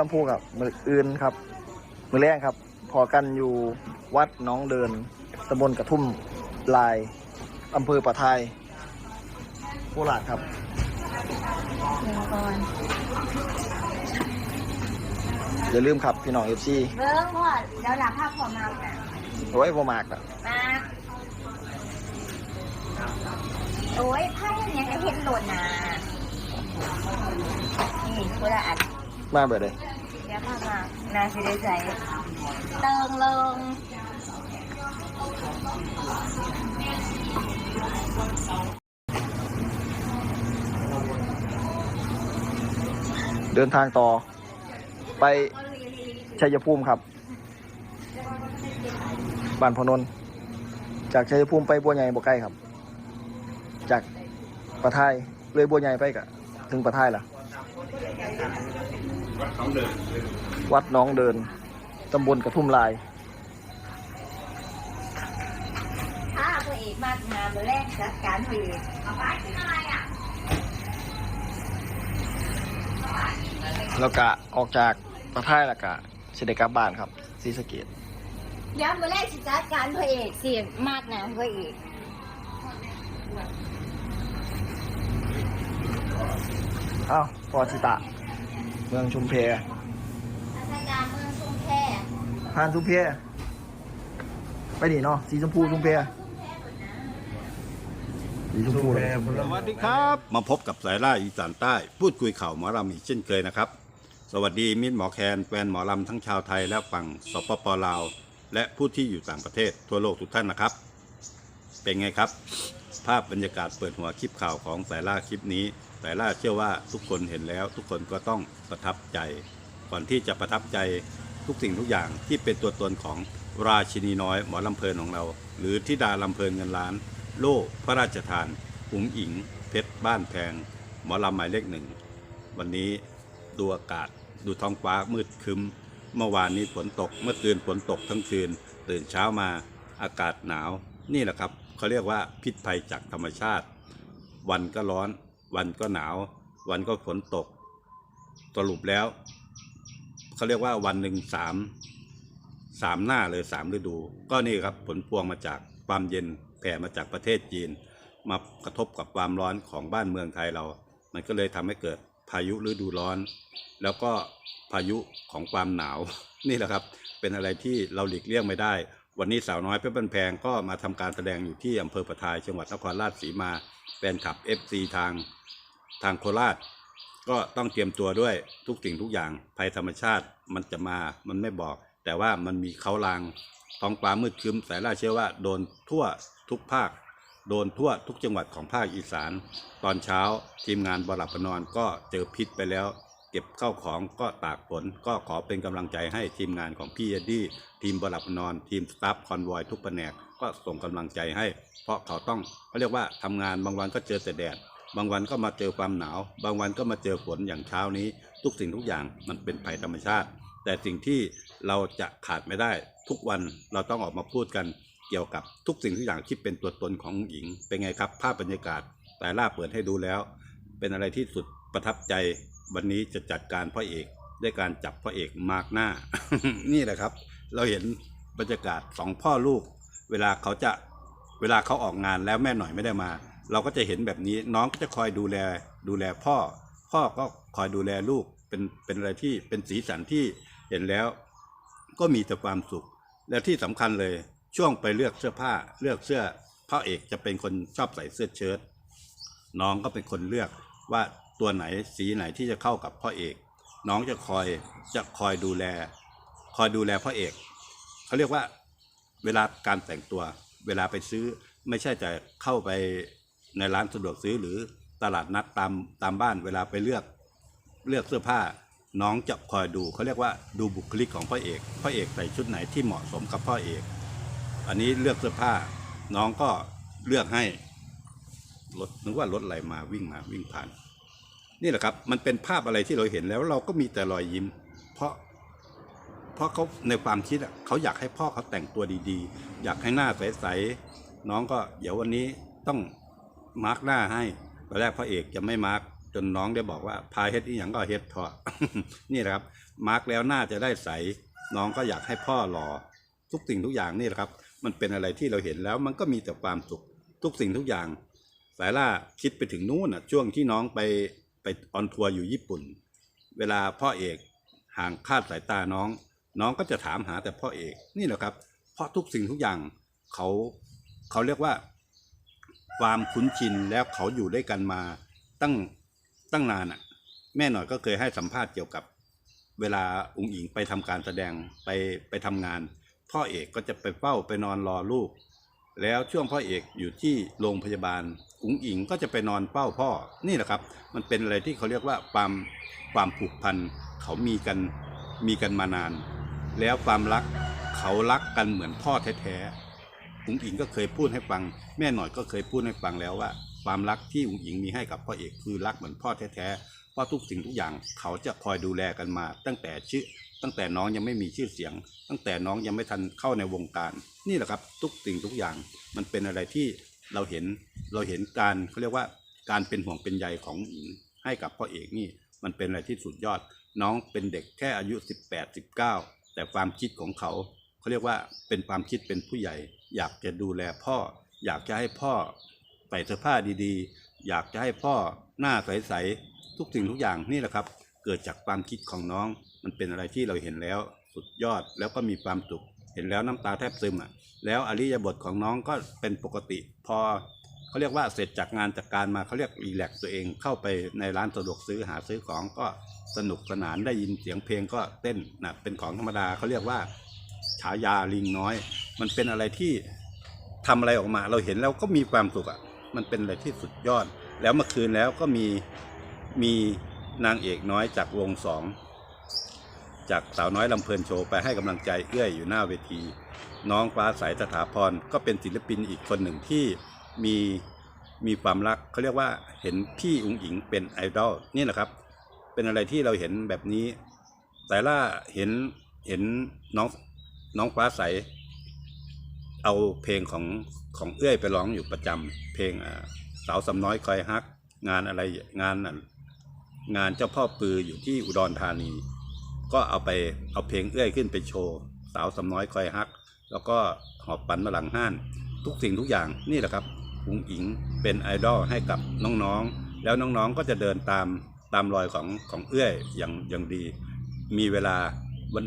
ลำพูกับมืออื่นครับ มือแรกครับ พอกันอยู่วัดหน้องเดินตำบลกระทุ่มลายอำเภอปะทายโคราชครับหนึ่งก่อนอย่าลืมครับพี่น้องเอฟซีเบิ้งพ่อเดี๋ยวหลับภาพพอมาอะโอ้ยบ่มากนะมาโอ้ยไพ่อันเนี้ยก็เห็นหล่นนะนี่คุณละอัน มาเบิดเลยเดี๋ยวภาพมานาสิได้ใจเติงลงเดินทางต่อ ไปชัยภูมิครับบ้านพนนท์จากชัยภูมิไปบัวใหญ่บ่ใกล้ครับ จากปะทายเลยบัวใหญ่ไปกะถึงปะทายล่ะ วัดหน้องเดิน ตำบลกระทุ่มลายถ้าตัวเอกมากงามเลยแรกจัดการตัวเอกเอาไปกินอะไรอะแล้วก็ออกจากปะทายแล้วก็เสได็จกลับบ้านครับศรีสะเกดย้ำมาแรกสิจัดการพระเอกเสียมากนะพระเอกอ้าวพอชิตะเมืองชุมเพอาจารย์เมืองชุมแพผ่านชุมเพไปนี่เนาะสีชมพูชุมเพสีชมพูเลยสวัสดีครับ มาพบกับสายล่าอีสานใต้ พูดคุยข่าวหมอลำอีกเช่นเคยนะครับ สวัสดีมิตรหมอแคนแฟนหมอลำทั้งชาวไทยและฝั่งสปปลาว และผู้ที่อยู่ต่างประเทศทั่วโลกทุกท่านนะครับ เป็นไงครับ ภาพบรรยากาศเปิดหัวคลิปข่าวของสายล่าคลิปนี้ สายล่าเชื่อว่าทุกคนเห็นแล้วทุกคนก็ต้องประทับใจ ก่อนที่จะประทับใจทุกสิ่งทุกอย่างที่เป็นตัวตนของราชินีน้อยหมอลำเพลินของเรา หรือทิดาลำเพลินเงินล้าน โล่พระราชทานอุ๋งอิง เพชรบ้านแพง หมอลำหมายเลขหนึ่ง วันนี้ดูอากาศดูท้องฟ้ามืดคึ้ม เมื่อวานนี้ฝนตกเมื่อคืนฝนตกทั้งคืน ตื่นเช้ามาอากาศหนาว นี่แหละครับเขาเรียกว่าพิษภัยจากธรรมชาติ วันก็ร้อน วันก็หนาว วันก็ฝนตก สรุปแล้วเขาเรียกว่าวันหนึ่งสามสามหน้าเลยสามฤดู ก็นี่ครับผลพวงมาจากความเย็นแผ่มาจากประเทศจีน มากระทบกับความร้อนของบ้านเมืองไทยเรา มันก็เลยทำให้เกิดพายุฤดูร้อน แล้วก็พายุของความหนาว นี่แหละครับ เป็นอะไรที่เราหลีกเลี่ยงไม่ได้ วันนี้สาวน้อยเพชรบันแพงก็มาทำการแสดงอยู่ที่อำเภอประทายจังหวัดนครราชสีมา แฟนคลับ FC ทางทางโคราช ก็ต้องเตรียมตัวด้วยทุกสิ่งทุกอย่างภัยธรรมชาติมันจะมามันไม่บอก แต่ว่ามันมีเขาลางท้องฟ้ามืดครึ้มสายล่าเชื่อว่าโดนทั่วทุกภาค โดนทั่วทุกจังหวัดของภาคอีสาน ตอนเช้าทีมงานบลับประนอนก็เจอพิษไปแล้ว เก็บเข้าของก็ตากฝนก็ขอเป็นกำลังใจให้ทีมงานของพี่เอ็ดดี้ทีมบลับประนอน ทีมสตาฟคอนวอยทุกแผนก ก็ส่งกำลังใจให้ เพราะเขาต้องเขาเรียกว่าทำงานบางวันก็เจอแต่แดด บางวันก็มาเจอความหนาว บางวันก็มาเจอฝนอย่างเช้านี้ ทุกสิ่งทุกอย่างมันเป็นภัยธรรมชาติ แต่สิ่งที่เราจะขาดไม่ได้ ทุกวันเราต้องออกมาพูดกันเกี่ยวกับทุกสิ่งทุกอย่างที่เป็นตัวตนของหญิง เป็นไงครับ ภาพบรรยากาศแต่ล่าเปิดให้ดูแล้ว เป็นอะไรที่สุดประทับใจ วันนี้จะจัดการพระเอกด้วยการจับพระเอกมาร์กหน้า นี่แหละครับ เราเห็นบรรยากาศสองพ่อลูก เวลาเขาจะเวลาเขาออกงานแล้วแม่หน่อยไม่ได้มา เราก็จะเห็นแบบนี้น้องก็จะคอยดูแลดูแลพ่อ พ่อก็คอยดูแลลูกเป็นเป็นอะไรที่เป็นสีสันที่เห็นแล้ว ก็มีแต่ความสุข และที่สำคัญเลยช่วงไปเลือกเสื้อผ้าเลือกเสื้อพ่อเอกจะเป็นคนชอบใส่เสื้อเชิ้ตน้องก็เป็นคนเลือกว่าตัวไหนสีไหนที่จะเข้ากับพ่อเอก น้องจะคอยจะคอยดูแล คอยดูแลพ่อเอกเขาเรียกว่า เวลาการแต่งตัว เวลาไปซื้อไม่ใช่แต่เข้าไปในร้านสะดวกซื้อหรือตลาดนัดตามตามบ้านเวลาไปเลือกเลือกเสื้อผ้าน้องจะคอยดูเขาเรียกว่าดูบุคลิกของพ่อเอกพ่อเอกใส่ชุดไหนที่เหมาะสมกับพ่อเอก อันนี้เลือกเสื้อผ้า น้องก็เลือกให้รถนึกว่ารถอะไรมาวิ่งมาวิ่งผ่าน นี่แหละครับ มันเป็นภาพอะไรที่เราเห็นแล้วเราก็มีแต่รอยยิ้ม เพราะ เพราะเขาในความคิดอะเขาอยากให้พ่อเขาแต่งตัวดีๆ อยากให้หน้าใสๆน้องก็เดี๋ยววันนี้ต้องมาร์กหน้าให้ตอนแรกพระเอกจะไม่มาร์กจนน้องได้บอกว่าพาเฮ็ดอีหยังก็เฮ็ดเถอะนี่แหละครับมาร์กแล้วหน่าจะได้ใส น้องก็อยากให้พ่อรอทุกสิ่งทุกอย่างนี่แหละครับ มันเป็นอะไรที่เราเห็นแล้วมันก็มีแต่ความสุขทุกสิ่งทุกอย่าง สายล่าคิดไปถึงนู้นอะช่วงที่น้องไปไปออนทัวร์อยู่ญี่ปุ่น เวลาพ่อเอกห่างคาดสายตาน้อง น้องก็จะถามหาแต่พ่อเอกนี่แหละครับ เพราะทุกสิ่งทุกอย่างเขาเขาเรียกว่า ความคุ้นชินแล้วเขาอยู่ด้วยกันมาตั้งตั้งนานอะ แม่หน่อยก็เคยให้สัมภาษณ์เกี่ยวกับเวลาอุงอิงไปทำการแสดงไปไปทำงาน พ่อเอกก็จะไปเฝ้าไปนอนรอลูก แล้วช่วงพ่อเอกอยู่ที่โรงพยาบาลอุงอิงก็จะไปนอนเฝ้าพ่อนี่แหละครับ มันเป็นอะไรที่เขาเรียกว่าความความผูกพันเขามีกันมีกันมานาน แล้วความรักเขารักกันเหมือนพ่อแท้ๆอุงอิงก็เคยพูดให้ฟัง แม่หน่อยก็เคยพูดให้ฟังแล้วว่า ความรักที่อุงอิงมีให้กับพ่อเอกคือรักเหมือนพ่อแท้ๆเพราะทุกสิ่งทุกอย่างเขาจะคอยดูแลกันมา ตั้งแต่ชื่อ ตั้งแต่น้องยังไม่มีชื่อเสียง ตั้งแต่น้องยังไม่ทันเข้าในวงการ นี่แหละครับ ทุกสิ่งทุกอย่าง มันเป็นอะไรที่เราเห็นเราเห็นการเขาเรียกว่าการเป็นห่วงเป็นใยของอุ๋งอิงให้กับพ่อเอกนี่ มันเป็นอะไรที่สุดยอด น้องเป็นเด็กแค่อายุ 18 19 แต่ความคิดของเขาเขาเรียกว่าเป็นความคิดเป็นผู้ใหญ่ อยากจะดูแลพ่อ อยากจะให้พ่อใส่เสื้อผ้าดีๆ อยากจะให้พ่อหน้าใสๆทุกสิ่งทุกอย่างนี่แหละครับ เกิดจากความคิดของน้อง มันเป็นอะไรที่เราเห็นแล้วสุดยอดแล้วก็มีความสุขเห็นแล้วน้ำตาแทบซึมอะแล้วอริยบทของน้องก็เป็นปกติ พอ เขาเรียกว่าเสร็จจากงานจากการมาเขาเรียกรีแลกซ์ตัวเองเข้าไปในร้านสะดวกซื้อหาซื้อของก็สนุกสนานได้ยินเสียงเพลงก็เต้นนะเป็นของธรรมดาเขาเรียกว่าฉายาลิงน้อย มันเป็นอะไรที่ทำอะไรออกมา เราเห็นแล้วก็มีความสุขอะมันเป็นอะไรที่สุดยอด แล้วเมื่อคืนแล้วก็มีมีนางเอกน้อยจากวงสองจากสาวน้อยลำเพลินโชว์ไปให้กำลังใจเอื้อยอยู่หน้าเวที น้องฟ้าใสสถาพรก็เป็นศิลปินอีกคนหนึ่งที่ มีมีความรักเขาเรียกว่าเห็นพี่อุ๋งอิงเป็นไอดอลนี่แหละครับ เป็นอะไรที่เราเห็นแบบนี้สายล่าเห็นเห็นน้องน้องฟ้าใส เอาเพลงของของเอื้อยไปร้องอยู่ประจำเพลงสาวสำน้อยคอยฮัก งานอะไรงานงานเจ้าพ่อปืออยู่ที่อุดรธานี ก็เอาไปเอาเพลงเอื้อยขึ้นไปโชว์ สาวสำน้อยคอยฮัก แล้วก็หอบปันมาหลังห้าน ทุกสิ่งทุกอย่างนี่แหละครับ อุงอิงเป็นไอดอลให้กับน้องๆ แล้วน้องๆก็จะเดินตามตามรอยของของเอื้อยอย่างอย่างดี มีเวลาวัน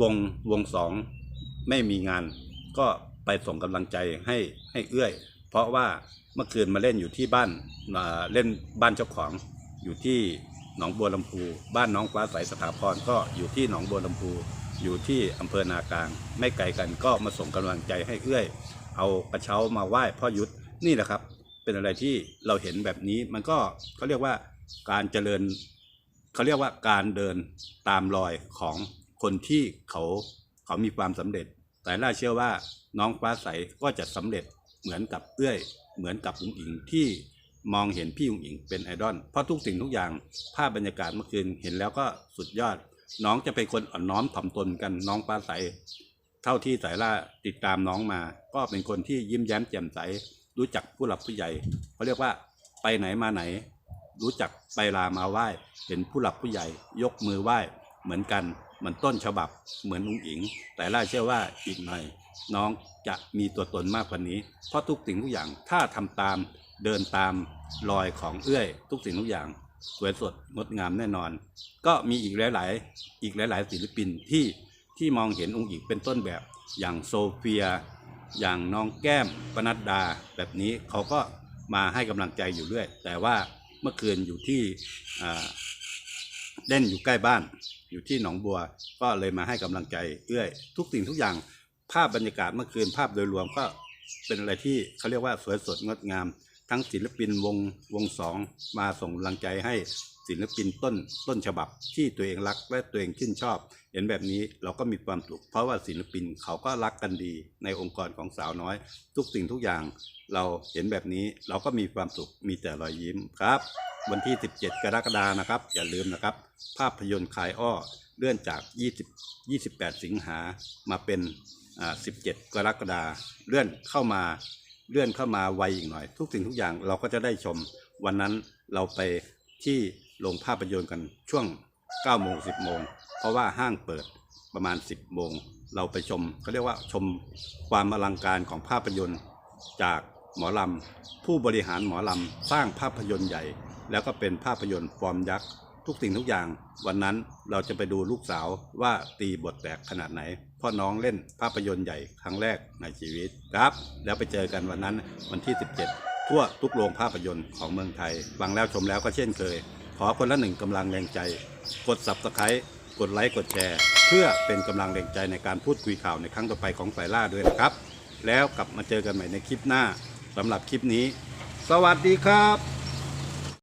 วงวงสองไม่มีงาน ก็ไปส่งกำลังใจให้ให้เอื้อย เพราะว่าเมื่อคืนมาเล่นอยู่ที่บ้านอ่าเล่นบ้านเจ้าของอยู่ที่หนองบัวลำพู บ้านน้องฟ้าใสสถาพรก็อยู่ที่หนองบัวลำพูอยู่ที่อำเภอนากลาง ไม่ไกลกันก็มาส่งกำลังใจให้เอื้อย เอากระเช้ามาไหว้พ่อยุทธ นี่แหละครับ เป็นอะไรที่เราเห็นแบบนี้มันก็เขาเรียกว่าการเจริญเขาเรียกว่าการเดินตามรอยของคนที่เขาเขามีความสำเร็จแต่ล่าเชื่อว่าน้องฟ้าใสก็จะสำเร็จเหมือนกับเอื้อย เหมือนกับอุ๋งอิงที่มองเห็นพี่อุ๋งอิงเป็นไอดอลเพราะทุกสิ่งทุกอย่างภาพบรรยากาศเมื่อคืนเห็นแล้วก็สุดยอด น้องจะเป็นคนอ่อนน้อมถ่อมตนกันน้องฟ้าใส เท่าที่สายล่าติดตามน้องมา ก็เป็นคนที่ยิ้มแย้มแจ่มใส รู้จักผู้หลักผู้ใหญ่เขาเรียกว่าไปไหนมาไหน รู้จักไปลามาไหว้เห็นผู้หลักผู้ใหญ่ ยกมือไหว้เหมือนกันเหมือนต้นฉบับเหมือนอุ้งอิง แต่ล่าเชื่อว่าอีกหน่อย น้องจะมีตัวตนมากกว่านี้ เพราะทุกสิ่งทุกอย่างถ้าทำตามเดินตามรอยของเอื้อย ทุกสิ่งทุกอย่าง สวยสดงดงามแน่นอน ก็มีอีกหลาย ๆ อีกหลาย ๆ ศิลปินที่ที่มองเห็นองค์หญิงเป็นต้นแบบอย่างโซเฟีย อย่างน้องแก้มปนัดดาแบบนี้เขาก็มาให้กำลังใจอยู่เรื่อย แต่ว่าเมื่อคืนอยู่ที่เล่นอยู่ใกล้บ้าน อยู่ที่หนองบัว ก็เลยมาให้กำลังใจเอื้อย ทุกสิ่งทุกอย่างภาพบรรยากาศเมื่อคืนภาพโดยรวมก็เป็นอะไรที่เขาเรียกว่าสวยสดงดงาม ทั้งศิลปินวงวงสองมาส่งกำลังใจให้ ศิลปินต้นต้นฉบับที่ตัวเองรักและตัวเองชื่นชอบ เห็นแบบนี้เราก็มีความสุขเพราะว่าศิลปินเขาก็รักกันดี ในองค์กรของสาวน้อย ทุกสิ่งทุกอย่าง เราเห็นแบบนี้เราก็มีความสุขมีแต่รอยยิ้มครับ วันที่ 17 กรกฎานะครับ อย่าลืมนะครับ ภาพยนตร์คายอ้อเลื่อนจาก 20 28 สิงหามาเป็น17 กรกฎาเลื่อนเข้ามาเลื่อนเข้ามาไวอีกหน่อย ทุกสิ่งทุกอย่างเราก็จะได้ชม วันนั้นเราไปที่ โรงภาพยนตร์กันช่วง9โมง10โมงเพราะว่าห้างเปิดประมาณ 10โมงเราไปชมเขาเรียกว่าชมความอลังการของภาพยนตร์ จากหมอลำ ผู้บริหารหมอลำ สร้างภาพยนตร์ใหญ่ แล้วก็เป็นภาพยนตร์ฟอร์มยักษ์ทุกสิ่งทุกอย่าง วันนั้นเราจะไปดูลูกสาวว่าตีบทแตกขนาดไหนเพ่อน้องเล่นภาพยนตร์ใหญ่ครั้งแรกในชีวิตครับ แล้วไปเจอกันวันนั้นวันที่ 17 ทั่วทุกโรงภาพยนตร์ของเมืองไทยฟังแล้วชมแล้วก็เช่นเคย ขอคนละหนึ่งกำลังแรงใจ กด subscribe กดไลค์กดแชร์ เพื่อเป็นกำลังแรงใจในการพูดคุยข่าวในครั้งต่อไปของสายล่าด้วยนะครับ แล้วกลับมาเจอกันใหม่ในคลิปหน้าสำหรับคลิปนี้ สวัสดีครับ